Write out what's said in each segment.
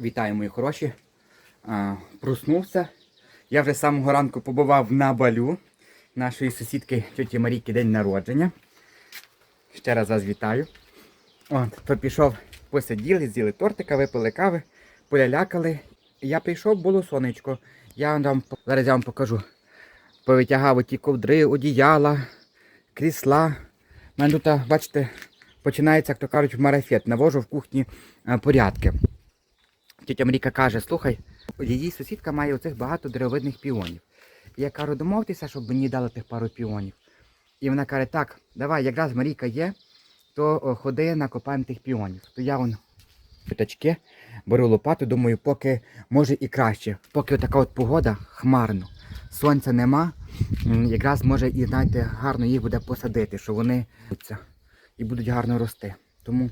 Вітаю, мої хороші. А, проснувся. Я вже з самого ранку побував на балю нашої сусідки тьоті Марійки день народження. Ще раз вас вітаю. От, то пішов, посиділи, з'їли тортика, випили кави, полялякали. Я прийшов, було сонечко. Я вам зараз я вам покажу. Повитягав оті ковдри, одіяла, крісла. У мене тут, бачите, починається, як то кажуть, марафет. Навожу в кухні порядки. Тетя Маріка каже, слухай, її сусідка має оцих багато деревидних піонів. Я кажу, домовтеся, щоб мені дали тих пару піонів. І вона каже, так, давай, якраз Марійка є, то ходи накопаємо тих піонів. То я вон п'ятачки, беру лопату, думаю, поки може і краще. Поки така от погода хмарно, сонця нема, якраз може і знаєте, гарно їх буде посадити, що вони і будуть гарно рости. Тому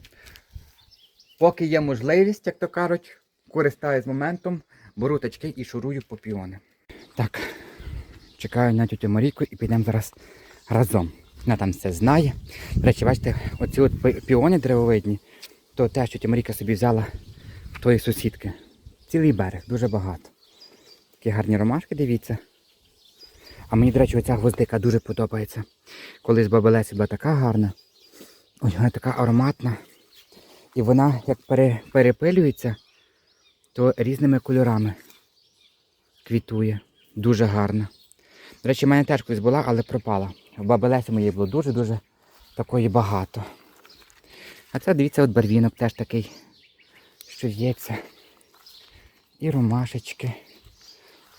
Поки є можливість, як то кажуть, користаюсь моментом, беру тачки і шурую по піони. Так, чекаю на тітю Марійку і підемо зараз разом. Вона там все знає. До речі, бачите, оці от піони деревовидні, то те, що тітя Марійка собі взяла в тої сусідки. Цілий берег, дуже багато. Такі гарні ромашки, дивіться. А мені, до речі, оця гвоздика дуже подобається. Колись баба була така гарна. Ой, вона така ароматна. І вона як пере, перепилюється, то різними кольорами квітує. Дуже гарно. До речі, в мене теж колись була, але пропала. В баби Лесі моєї було дуже-дуже такої багато. А це, дивіться, от барвінок теж такий, що в'ється. І ромашечки.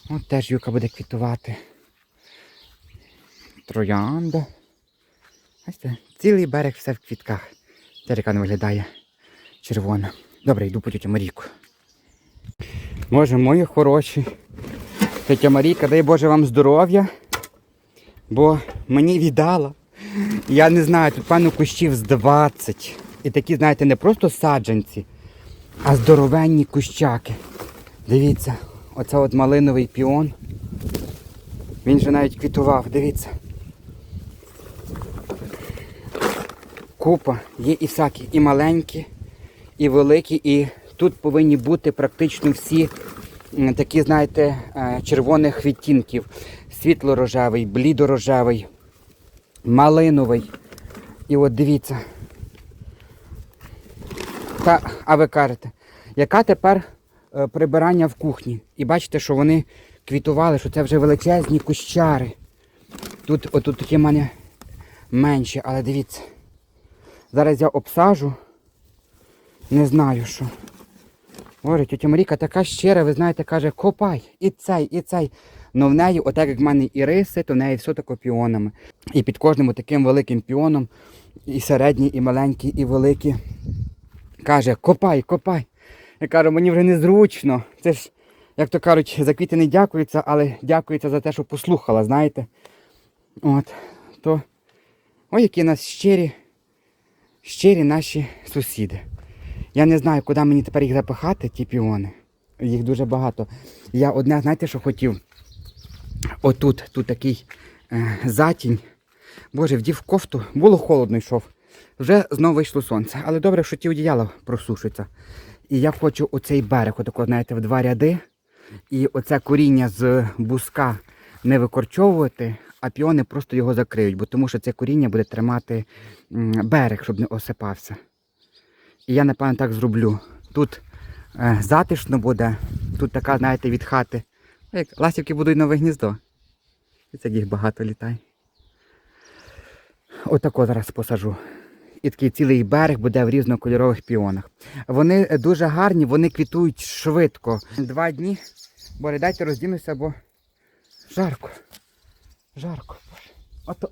От теж юка буде квітувати. Троянда. Бачите, цілий берег все в квітках. Теж яка не виглядає червона. Добре, йду по тітю Марійку. Боже, мої хороші. Тетя Марійка, дай Боже вам здоров'я. Бо мені віддала. Я не знаю, тут пану кущів з 20. І такі, знаєте, не просто саджанці, а здоровенні кущаки. Дивіться, оце от малиновий піон. Він же навіть квітував, дивіться. Купа, є і всякі, і маленькі, і великі, і тут повинні бути практично всі такі, знаєте, е, червоних відтінків. Світло-рожевий, блідо-рожевий, малиновий. І от дивіться. Та, а ви кажете, яка тепер е, прибирання в кухні? І бачите, що вони квітували, що це вже величезні кущари. Тут, отут такі в мене менші, але дивіться. Зараз я обсажу. Не знаю що. Боже, тетя Маріка така щира, ви знаєте, каже, копай, і цей, і цей. Ну в неї, отак як в мене і риси, то в неї все тако піонами. І під кожним таким великим піоном, і середні, і маленькі, і великі. Каже, копай, копай. Я кажу, мені вже незручно. Це ж, як то кажуть, за квіти не дякується, але дякується за те, що послухала, знаєте. От, то. Ой, які нас щирі щирі наші сусіди. Я не знаю, куди мені тепер їх запихати, ті піони. Їх дуже багато. Я одне, знаєте, що хотів? Отут, тут такий е, затінь. Боже, вдів кофту, було холодно йшов. Вже знову вийшло сонце. Але добре, що ті одіяла просушаться. І я хочу оцей берег, отако, знаєте, в два ряди. І оце коріння з буска не викорчовувати, а піони просто його закриють, бо тому що це коріння буде тримати берег, щоб не осипався. І я, напевно, так зроблю. Тут е, затишно буде, тут така, знаєте, від хати. Ну, Як ластівки будуть нове гніздо. І це їх багато літає. Отако зараз посажу. І такий цілий берег буде в різнокольорових піонах. Вони е, дуже гарні, вони квітують швидко. Два дні. Боже, дайте роздінуся, бо жарко. Жарко. Ото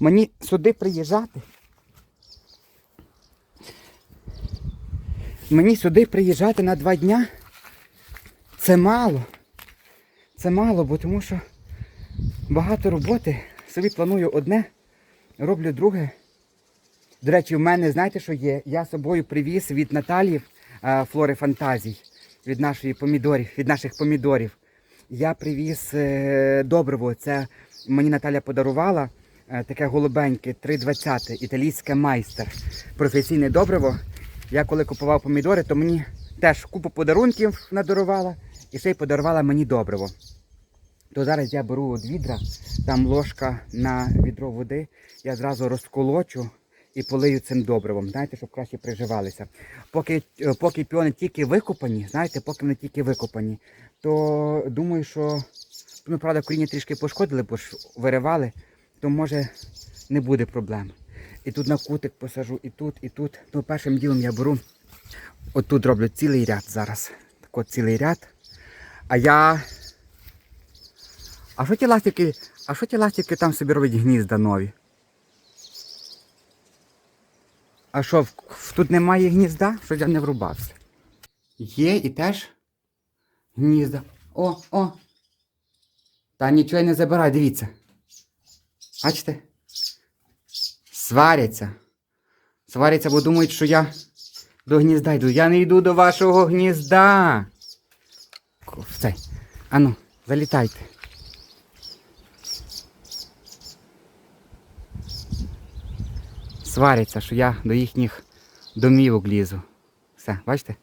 мені сюди приїжджати. Мені сюди приїжджати на два дня. Це мало. Це мало, бо тому що багато роботи. Собі планую одне, роблю друге. До речі, в мене, знаєте, що є? Я собою привіз від Наталії флори фантазій, від нашої помідорів, від наших помідорів. Я привіз е, добриво. Це мені Наталя подарувала е, таке голубеньке, 320, італійське майстер. Професійне добриво. Я коли купував помідори, то мені теж купу подарунків надарувала і ще й подарувала мені добриво. То зараз я беру от відра, там ложка на відро води, я зразу розколочу і полию цим добривом, знаєте, щоб краще приживалися. Поки, е, поки піони тільки викопані, знаєте, поки вони тільки викопані, то думаю, що ну, правда, коріння трішки пошкодили, бо ж виривали, то може не буде проблем. І тут на кутик посажу, і тут, і тут. Ну, першим ділом я беру. Отут роблю цілий ряд зараз. Так от цілий ряд. А я. А що ті ластики, а що ті ластики там собі роблять гнізда нові? А що, тут немає гнізда? Що я не врубався? Є і теж гнізда. О, о! Та нічого я не забирай, дивіться. Бачите? Сваряться. Сваряться, бо думають, що я до гнізда йду. Я не йду до вашого гнізда. Все. Ану, залітайте. Сваряться, що я до їхніх домівок лізу. Все, бачите?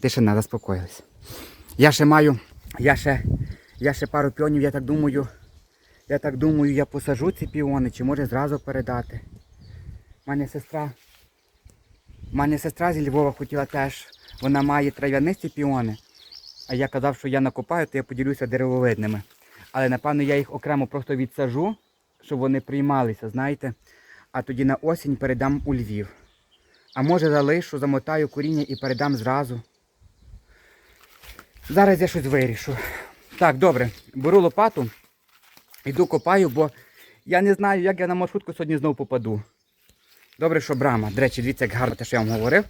Тишина, заспокоїлись. Я ще маю, я ще, я ще пару піонів, я так думаю, я так думаю, я посажу ці піони, чи може зразу передати. У мене сестра, мене сестра зі Львова хотіла теж, вона має трав'янисті піони. А я казав, що я накопаю, то я поділюся деревовидними. Але напевно я їх окремо просто відсажу, щоб вони приймалися, знаєте. А тоді на осінь передам у Львів. А може залишу, замотаю коріння і передам зразу. Зараз я щось вирішу. Так, добре, беру лопату, іду копаю, бо я не знаю, як я на маршрутку сьогодні знову попаду. Добре, що брама. До речі, дивіться, як гарно те, що я вам говорив.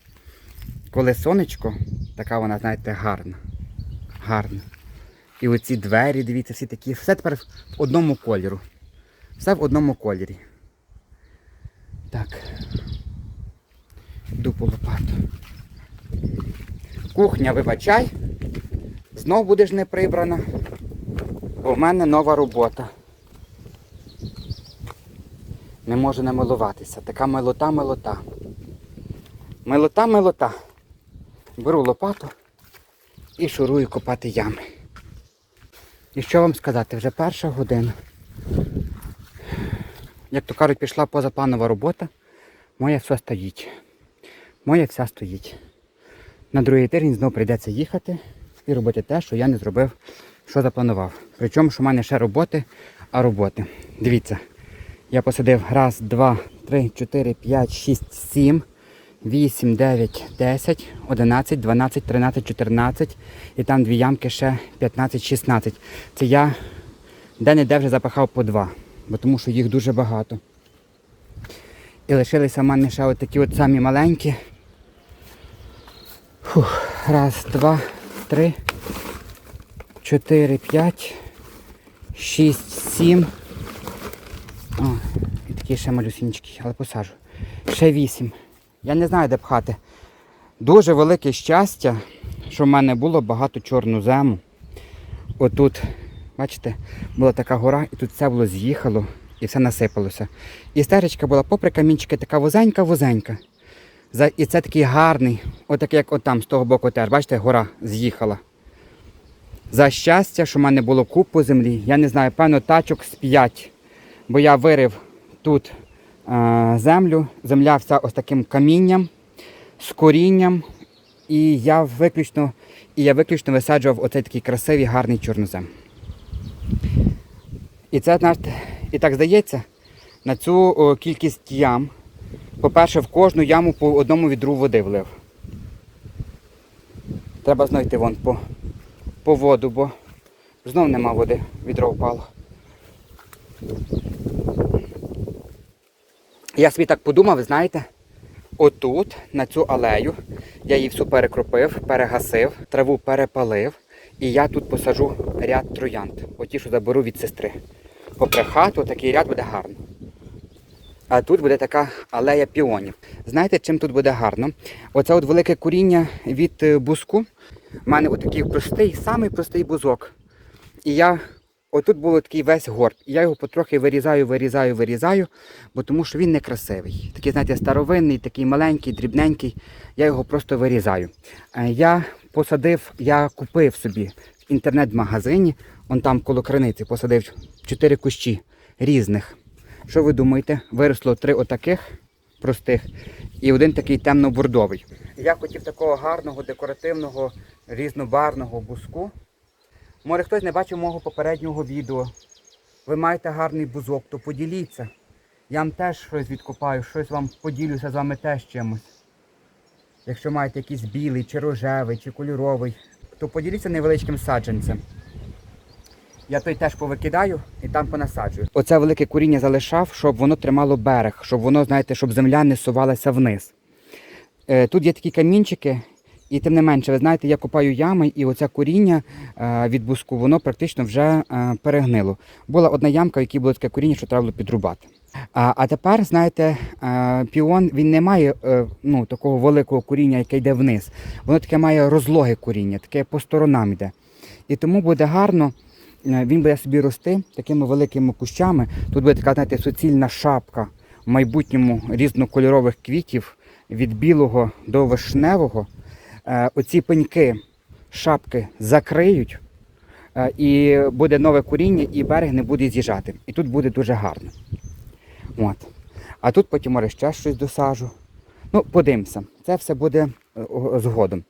Коли сонечко, така вона, знаєте, гарна. Гарна. І оці двері, дивіться, всі такі. Все тепер в одному кольору. Все в одному кольорі. Так. Йду по лопату. Кухня, вибачай. Знов будеш не прибрана. Бо в мене нова робота. Не можу намилуватися. Така милота, милота. Милота, милота. Беру лопату і шурую копати ями. І що вам сказати, вже перша година. Як то кажуть, пішла позапланова робота, моя все стоїть. Моя вся стоїть. На другий тиждень знову прийдеться їхати і робити те, що я не зробив, що запланував. Причому, що в мене ще роботи, а роботи. Дивіться, я посадив раз, два, три, чотири, п'ять, шість, сім, вісім, дев'ять, десять, одинадцять, дванадцять, тринадцять, чотирнадцять. І там дві ямки ще 15, 16. Це я де-не-де вже запахав по два, бо тому що їх дуже багато. І лишилися в мене ще от такі от самі маленькі. Фух, раз, два, три, чотири, п'ять, шість, сім. Такі ще малюсінчики, але посажу. Ще вісім. Я не знаю, де пхати. Дуже велике щастя, що в мене було багато чорнозему. Отут, бачите, була така гора, і тут все було з'їхало і все насипалося. І стежечка була попри камінчики, така вузенька-вузенька. І це такий гарний, отакий, як отам, з того боку теж. Бачите, гора з'їхала. За щастя, що в мене було купу землі. Я не знаю, певно, тачок з 5. Бо я вирив тут е, землю, земля вся ось таким камінням, з корінням. І я виключно, і я виключно висаджував оцей такий красивий, гарний чорнозем. І це, і так здається, на цю кількість ям, по-перше, в кожну яму по одному відру води влив. Треба знайти вон по, по воду, бо знов нема води, відро впало. Я собі так подумав, знаєте, отут, на цю алею, я її всю перекропив, перегасив, траву перепалив, і я тут посажу ряд троянд. Оті, що заберу від сестри. Попри хату такий ряд буде гарно. А тут буде така алея піонів. Знаєте, чим тут буде гарно? Оце от велике коріння від е, бузку. У мене отакий простий, самий простий бузок. І я отут був такий весь горб. І я його потрохи вирізаю, вирізаю, вирізаю, бо тому що він некрасивий. Такий, знаєте, старовинний, такий маленький, дрібненький. Я його просто вирізаю. Е, Я посадив, я купив собі в інтернет-магазині, он там коло криниці посадив чотири кущі різних. Що ви думаєте? Виросло три отаких простих і один такий темно-бордовий. Я хотів такого гарного, декоративного, різнобарного буску. Може хтось не бачив мого попереднього відео. Ви маєте гарний бузок, то поділіться. Я вам теж щось відкопаю, щось вам поділюся з вами теж чимось. Якщо маєте якийсь білий, чи рожевий, чи кольоровий, то поділіться невеличким саджанцем. Я той теж повикидаю і там понасаджую. Оце велике коріння залишав, щоб воно тримало берег, щоб воно, знаєте, щоб земля не сувалася вниз. Е, Тут є такі камінчики, і тим не менше, ви знаєте, я копаю ями, і оце коріння е, від буску, воно практично вже е, перегнило. Була одна ямка, в якій було таке коріння, що треба було підрубати. А, тепер, знаєте, е, піон він не має ну, такого великого коріння, яке йде вниз. Воно таке має розлоге коріння, таке по сторонам йде. І тому буде гарно, він буде собі рости такими великими кущами. Тут буде така, знаєте, суцільна шапка в майбутньому різнокольорових квітів від білого до вишневого. Е, Оці пеньки, шапки закриють, е, і буде нове коріння, і берег не буде з'їжджати. І тут буде дуже гарно. От. А тут потім може ще щось досажу. Ну, подивимося. Це все буде е, згодом.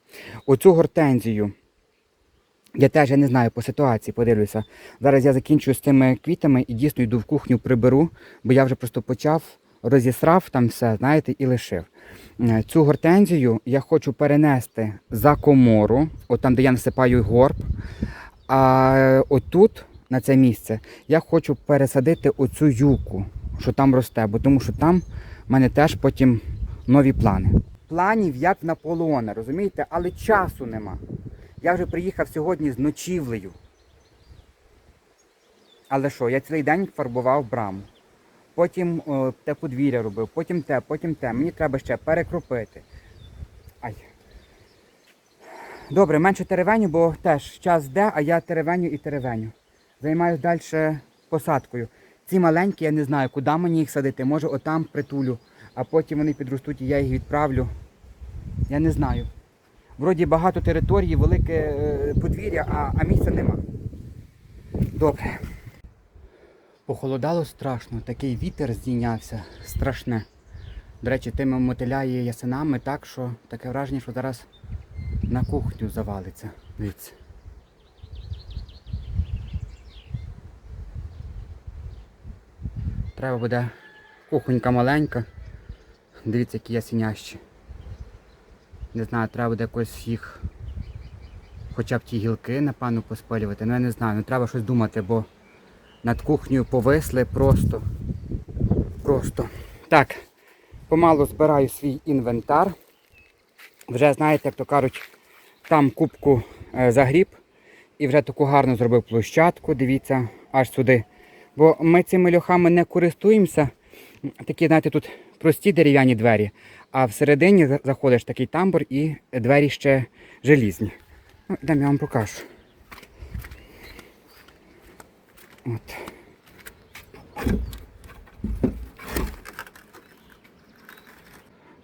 Оцю гортензію. Я теж я не знаю по ситуації, подивлюся. Зараз я закінчую з цими квітами і дійсно йду в кухню, приберу, бо я вже просто почав, розісрав там все, знаєте, і лишив. Е, Цю гортензію я хочу перенести за комору, от там, де я насипаю горб. А отут, на це місце, я хочу пересадити оцю юку, що там росте, бо тому що там в мене теж потім нові плани. Планів як в Наполеона, розумієте, але часу нема. Я вже приїхав сьогодні з ночівлею. Але що, я цілий день фарбував браму. Потім о, те подвір'я робив, потім те, потім те. Мені треба ще перекропити. Ай. Добре, менше теревеню, бо теж час йде, а я теревеню і теревеню. Займаюся далі посадкою. Ці маленькі, я не знаю, куди мені їх садити. Може отам притулю, а потім вони підростуть і я їх відправлю. Я не знаю. Вроді багато території, велике е, подвір'я, а, а місця нема. Добре. Похолодало страшно, такий вітер здійнявся, страшне. До речі, тими мотиляє ясенами так, що таке враження, що зараз на кухню завалиться. Дивіться. Треба буде кухонька маленька. Дивіться, які ясенящі. Не знаю, треба буде якось їх хоча б ті гілки, напевно, поспалювати. Ну я не знаю, ну треба щось думати, бо над кухнею повисли просто. Просто. Так, помалу збираю свій інвентар. Вже, знаєте, як то кажуть, там кубку е, загріб і вже таку гарно зробив площадку, дивіться, аж сюди. Бо ми цими льохами не користуємося. Такі, знаєте, тут прості дерев'яні двері, а всередині заходиш такий тамбур і двері ще желізні. Ну, йдемо, я вам покажу. От.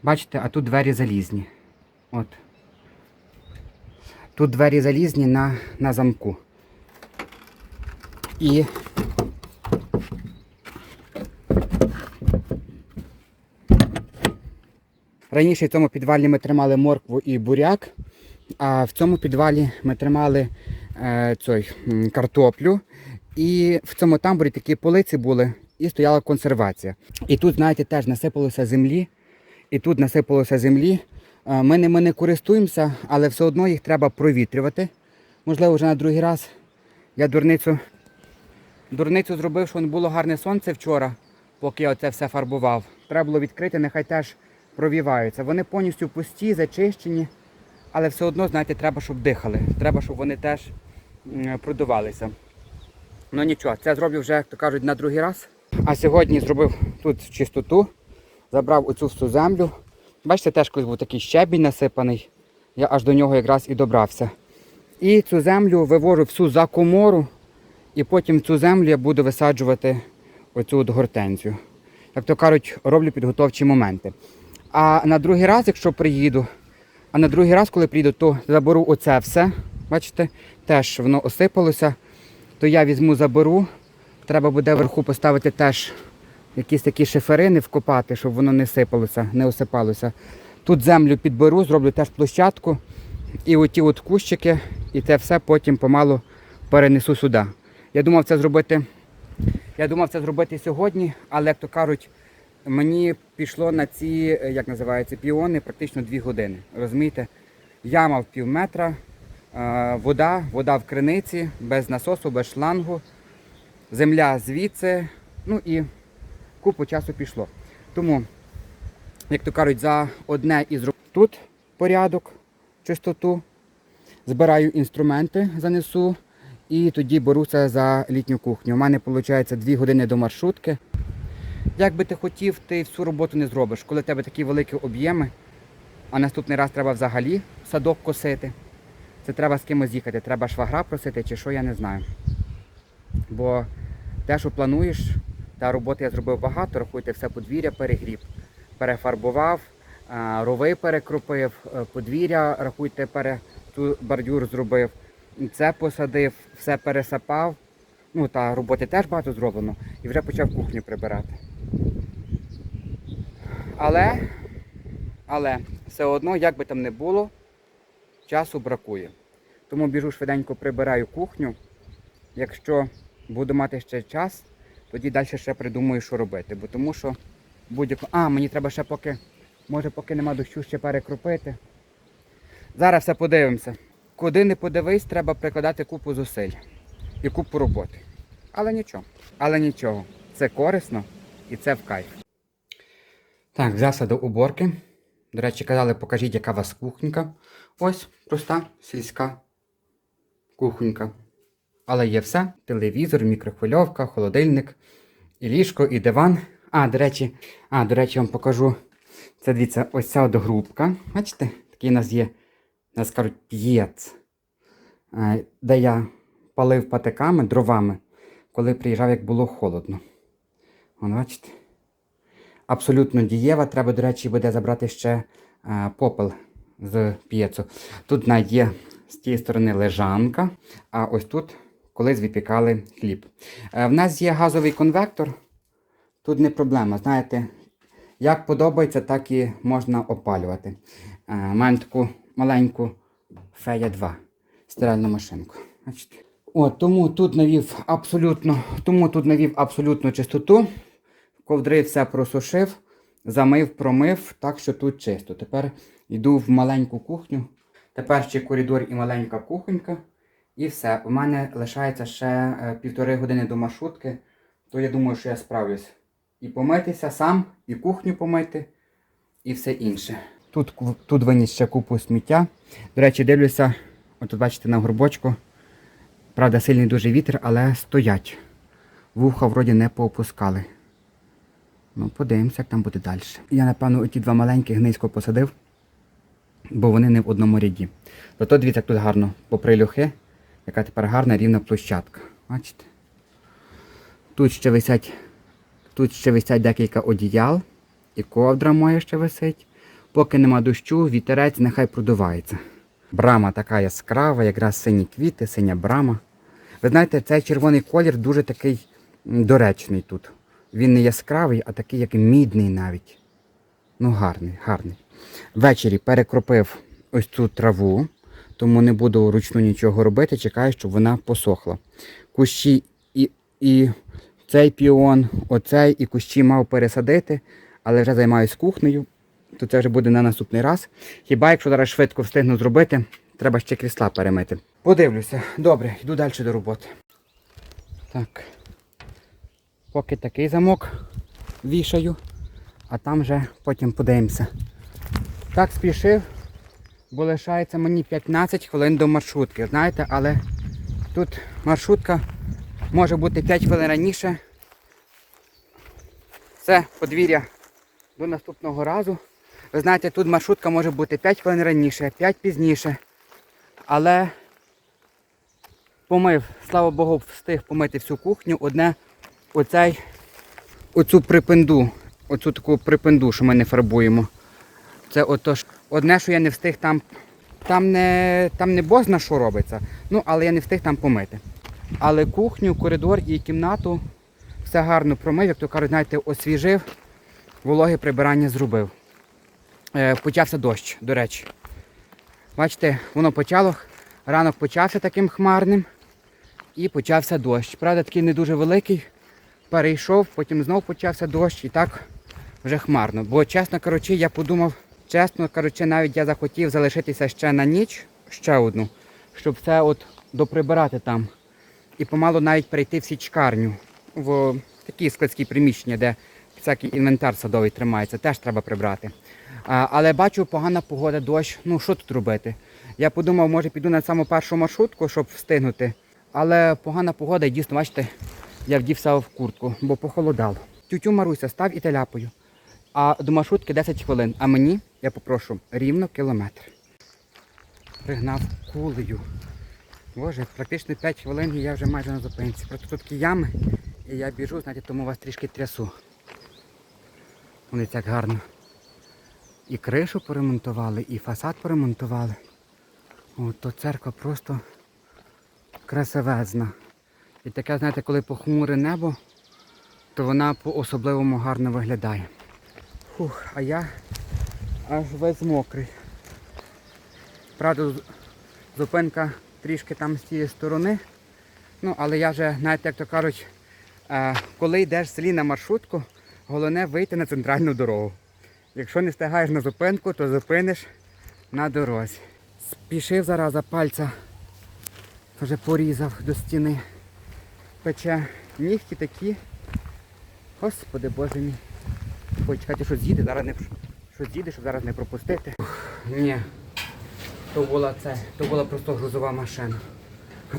Бачите, а тут двері залізні. От. Тут двері залізні на, на замку. І раніше в цьому підвалі ми тримали моркву і буряк, а в цьому підвалі ми тримали е, цей, картоплю. І в цьому тамбурі такі полиці були, і стояла консервація. І тут, знаєте, теж насипалося землі. І тут насипалося землі. Е, Ми ними не користуємося, але все одно їх треба провітрювати. Можливо, вже на другий раз я дурницю, дурницю зробив, що було гарне сонце вчора, поки я оце все фарбував. Треба було відкрити, нехай теж провіваються. Вони повністю пусті, зачищені, але все одно, знаєте, треба, щоб дихали. Треба, щоб вони теж продувалися. Ну нічого, це зроблю вже, як то кажуть, на другий раз. А сьогодні зробив тут чистоту, забрав оцю всю землю. Бачите, теж колись був такий щебінь насипаний. Я аж до нього якраз і добрався. І цю землю вивожу всю за комору І потім цю землю я буду висаджувати оцю от гортензію. Як то кажуть, роблю підготовчі моменти. А на другий раз, якщо приїду, а на другий раз, коли приїду, то заберу оце все. Бачите, теж воно осипалося. То я візьму, заберу. Треба буде вверху поставити теж якісь такі шиферини вкопати, щоб воно не сипалося, не осипалося. Тут землю підберу, зроблю теж площадку. І оті от кущики, і це все потім помалу перенесу сюди. Я думав це зробити. Я думав це зробити сьогодні, але як то кажуть, мені пішло на ці, е, як називається, піони практично 2 години. Розумієте? Яма в пів метра, вода, вода в криниці, без насосу, без шлангу, земля звідси, ну і купу часу пішло. Тому, як то кажуть, за одне із роб- тут порядок, чистоту, збираю інструменти, занесу і тоді беруся за літню кухню. У мене виходить 2 години до маршрутки. Як би ти хотів, ти всю роботу не зробиш. Коли в тебе такі великі об'єми, а наступний раз треба взагалі садок косити. Це треба з кимось їхати, треба швагра просити чи що, я не знаю. Бо те, що плануєш, та роботи я зробив багато, рахуйте, все подвір'я перегріб, перефарбував, рови перекропив, е, подвір'я, рахуйте, пере, ту бордюр зробив, це посадив, все пересапав. Ну та роботи теж багато зроблено і вже почав кухню прибирати. Але, але все одно, як би там не було, часу бракує. Тому біжу швиденько прибираю кухню. Якщо буду мати ще час, тоді далі ще придумаю, що робити. Бо тому що будь-яко. А, мені треба ще поки, може, поки нема дощу, ще перекропити. Зараз все подивимося. Куди не подивись, треба прикладати купу зусиль і купу роботи. Але нічого. Але нічого. Це корисно і це в кайф. Так, взявся до уборки. До речі, казали, покажіть, яка у вас кухонька. Ось проста сільська кухонька. Але є все: телевізор, мікрохвильовка, холодильник, і ліжко, і диван. А, до речі, а, до речі, вам покажу. Це дивіться, ось ця от грубка. Бачите? Такий у нас є, нас кажуть, п'єц. Е, Де я палив патиками, дровами, коли приїжджав, як було холодно. Вон, бачите? Абсолютно дієва. Треба, до речі, буде забрати ще е, попел з п'єцу. Тут навіть є з тієї сторони лежанка, а ось тут колись випікали хліб. Е, в нас є газовий конвектор. Тут не проблема. Знаєте, як подобається, так і можна опалювати. Е, маємо таку маленьку Фея 2 стиральну машинку. Бачите? О, тому тут навів абсолютно, тому тут навів абсолютну чистоту. Ковдри все просушив, замив, промив, так що тут чисто. Тепер йду в маленьку кухню. Тепер ще коридор і маленька кухонька. І все. У мене лишається ще е, півтори години до маршрутки, то я думаю, що я справлюсь. І помитися сам, і кухню помити, і все інше. Тут, тут виніс ще купу сміття. До речі, дивлюся, отут бачите на горбочку. Правда, сильний дуже вітер, але стоять. Вуха вроді не поопускали. Ну, подивимося, як там буде далі. Я, напевно, оті два маленькі гнизько посадив, бо вони не в одному ряді. Зато дивіться, як тут гарно попри льохи, яка тепер гарна рівна площадка. Бачите? Тут ще висять, тут ще висять декілька одіял, і ковдра моя ще висить. Поки нема дощу, вітерець нехай продувається. Брама така яскрава, якраз сині квіти, синя брама. Ви знаєте, цей червоний колір дуже такий доречний тут. Він не яскравий, а такий, як мідний навіть. Ну, гарний, гарний. Ввечері перекропив ось цю траву, тому не буду вручну нічого робити, чекаю, щоб вона посохла. Кущі і, і цей піон, оцей і кущі мав пересадити, але вже займаюсь кухнею, то це вже буде на наступний раз. Хіба якщо зараз швидко встигну зробити, треба ще крісла перемити. Подивлюся. Добре, йду далі до роботи. Так. Поки такий замок вішаю, а там вже потім подивимося. Так спішив, бо лишається мені 15 хвилин до маршрутки, знаєте, але тут маршрутка може бути 5 хвилин раніше. Це подвір'я до наступного разу. Ви знаєте, тут маршрутка може бути 5 хвилин раніше, 5 пізніше. Але помив, слава Богу, встиг помити всю кухню. Одне оцей, оцю припинду, оцю таку припинду, що ми не фарбуємо. Це отож, одне, що я не встиг там. Там не, там не бозна що робиться, ну, але я не встиг там помити. Але кухню, коридор і кімнату все гарно промив, як то кажуть, знаєте, освіжив, вологе прибирання зробив. Е, почався дощ, до речі. Бачите, воно почало, ранок почався таким хмарним і почався дощ. Правда, такий не дуже великий. Перейшов, потім знов почався дощ і так вже хмарно. Бо, чесно кажучи, я подумав, чесно кажучи, навіть я захотів залишитися ще на ніч, ще одну, щоб це от доприбирати там. І помалу навіть перейти в січкарню, в такі складські приміщення, де всякий інвентар садовий тримається, теж треба прибрати. А, але бачу, погана погода, дощ. Ну що тут робити? Я подумав, може піду на саму першу маршрутку, щоб встигнути. Але погана погода, і дійсно, бачите, я вдівся в куртку, бо похолодало. Тютю Маруся, став і теляпою. А до маршрутки 10 хвилин. А мені, я попрошу, рівно кілометр. Пригнав кулею. Боже, практично 5 хвилин і я вже майже на зупинці. Просто тут такі ями, і я біжу, знаєте, тому вас трішки трясу. Вони так гарно. І кришу поремонтували, і фасад поремонтували. От то церква просто красивезна. І таке, знаєте, коли похмуре небо, то вона по-особливому гарно виглядає. Фух, а я аж весь мокрий. Правда, зупинка трішки там з цієї сторони. Ну, але я вже, знаєте, як то кажуть, е, коли йдеш в селі на маршрутку, головне вийти на центральну дорогу. Якщо не встигаєш на зупинку, то зупиниш на дорозі. Спішив зараза пальця, вже порізав до стіни. Пече нігті такі. Господи Боже мій. Ой, чекайте, що з'їде, зараз не що з'їде, щоб зараз не пропустити. Ні. То була це, то була просто грузова машина.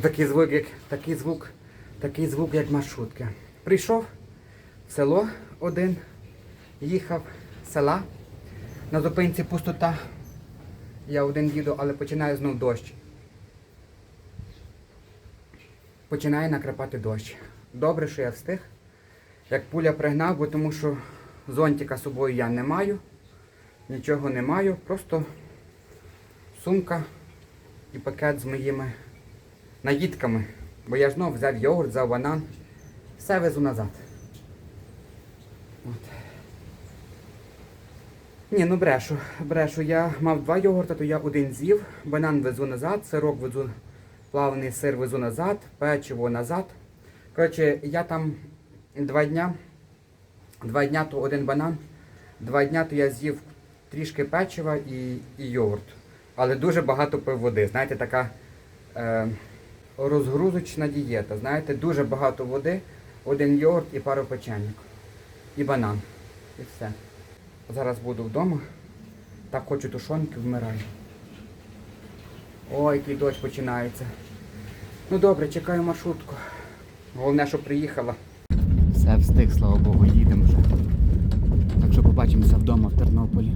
Такий звук, як такий звук, такий звук, як маршрутки. Прийшов в село один, їхав з села. На зупинці пустота. Я один їду, але починає знов дощ. Починає накрапати дощ. Добре, що я встиг. Як пуля пригнав, бо тому що зонтика з собою я не маю. Нічого не маю, просто сумка і пакет з моїми наїдками. Бо я ж знов взяв йогурт, взяв банан. Все везу назад. От. Ні, ну брешу, брешу. Я мав два йогурта, то я один з'їв. Банан везу назад, сирок везу, плавлений сир везу назад, печиво назад. Коротше, я там два дня, два дня то один банан, два дня то я з'їв трішки печива і, і йогурт. Але дуже багато пив води. Знаєте, така е, розгрузочна дієта. Знаєте, дуже багато води, один йогурт і пару печеньок. І банан. І все. Зараз буду вдома. Так хочу тушонки, вмираю. Ой, який дощ починається. Ну добре, чекаю маршрутку. Головне, щоб приїхала. Все встиг, слава Богу, їдемо вже. Так що побачимося вдома в Тернополі.